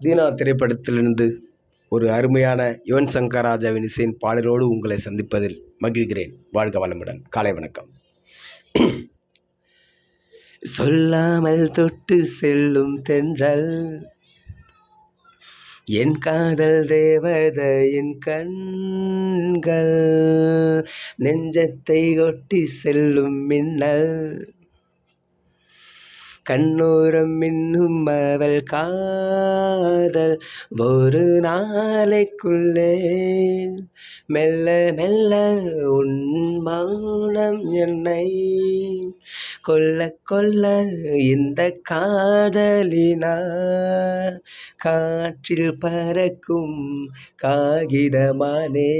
தீனா திரைப்படத்திலிருந்து ஒரு அருமையான யுவன் சங்கர் ராஜாவின் இசையின் பாடலோடு உங்களை சந்திப்பதில் மகிழ்கிறேன். வாழ்க வளமுடன். காலை வணக்கம். சொல்லாமல் தொட்டு செல்லும் தென்றல் என் காதல் தேவதையின் கண்கள் நெஞ்சத்தை ஒட்டி செல்லும் மின்னல் கண்ணோரம் மின்னும் அவள் காதல். ஒரு நாளைக்குள்ளே மெல்ல மெல்ல உன் மௌனம் என்னை கொல்ல கொல்ல இந்த காதலினார். காற்றில் பறக்கும் காகிதமானே.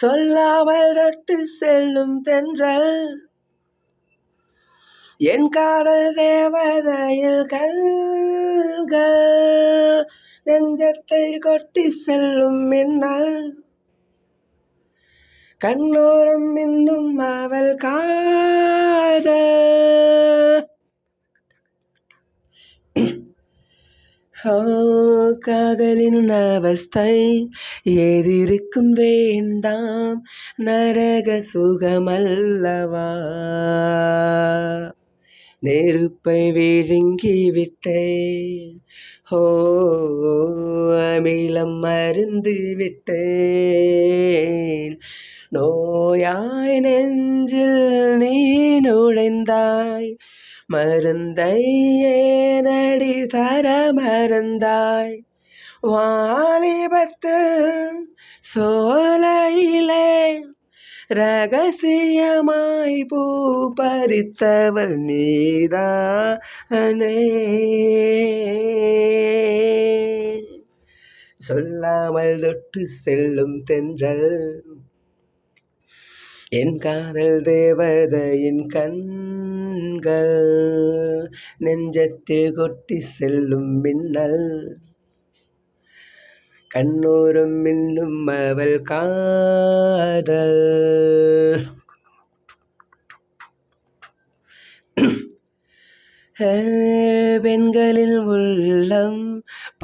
சொல்லாமல் தொட்டு செல்லும் தென்றல். என் காதல் தேவதையில் கண்கள். நெஞ்சத்தை கொட்டி செல்லும் மின்னல். கண்ணோரம் இன்னும் அவள் கா ஓ காதலின் அவஸ்தை ஏதிருக்கும் வேண்டாம் நரக சுகமல்லவா? நெருப்பை விழுங்கி விட்டேன் ஓ அமிலம் மருந்து விட்டேன். நோயாய் நெஞ்சில் நீ நுழைந்தாய் மருந்தை ஏனடி தர மருந்தாய்? வாலிபத்து சோலையிலே ரகசியமாய் பூ பறித்தவள் நீதானே சொல்லாமல் தொட்டு செல்லும் தென்றல் என் காதல் தேவதையின் கண் நெஞ்சத்தில் கொட்டி செல்லும் மின்னல் கண்ணோரம் மின்னும் அவள் காதல் பெண்களின் உள்ளம்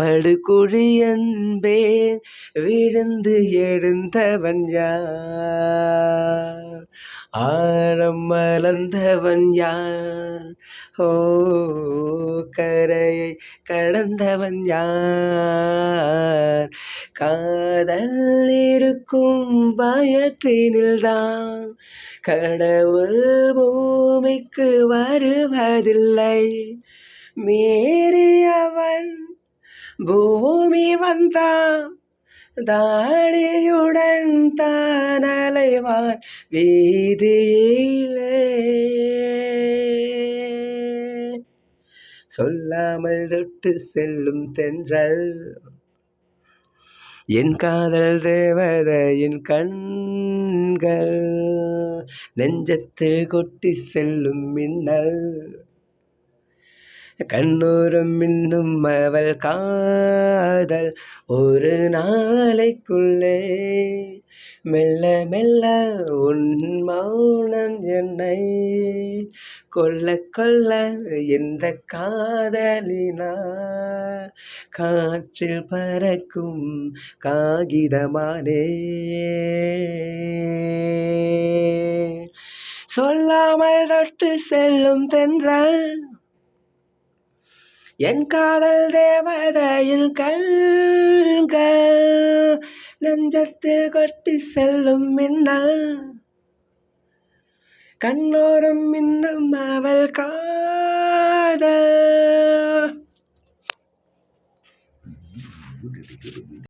படுகுழி அன்பே விழுந்து எழுந்தவன் யார்? ஆழம் மலர்ந்தவன் யார்? ஓ கரையை கடந்தவன் யார்? காதல் இருக்கும் பயத்தினில்தான் கடவுள் பூமிக்கு வருவதில்லை. மீறியவன் பூமி வந்தான் தாடியுடன் தான் அலைவான் வீதியிலே. சொல்லாமல் தொட்டு செல்லும் தென்றல் என் காதல் தேவதையின் கண்கள் நெஞ்சத்தில் கொட்டி செல்லும் மின்னல். கண்ணூரம் இன்னும் அவள் காதல் ஒரு நாளைக்குள்ளே. மெல்ல மெல்ல உன் மௌனம் என்னை கொல்ல கொல்ல இந்த காதலினா காற்றில் பறக்கும் காகிதமானே. சொல்லாமல் தொட்டு செல்லும் தென்றல் என் காதல் தேவதையில் கண்கள் நெஞ்சத்தில் கொட்டி செல்லும் மின்னல். கண்ணோரம் இன்னும் அவள் கா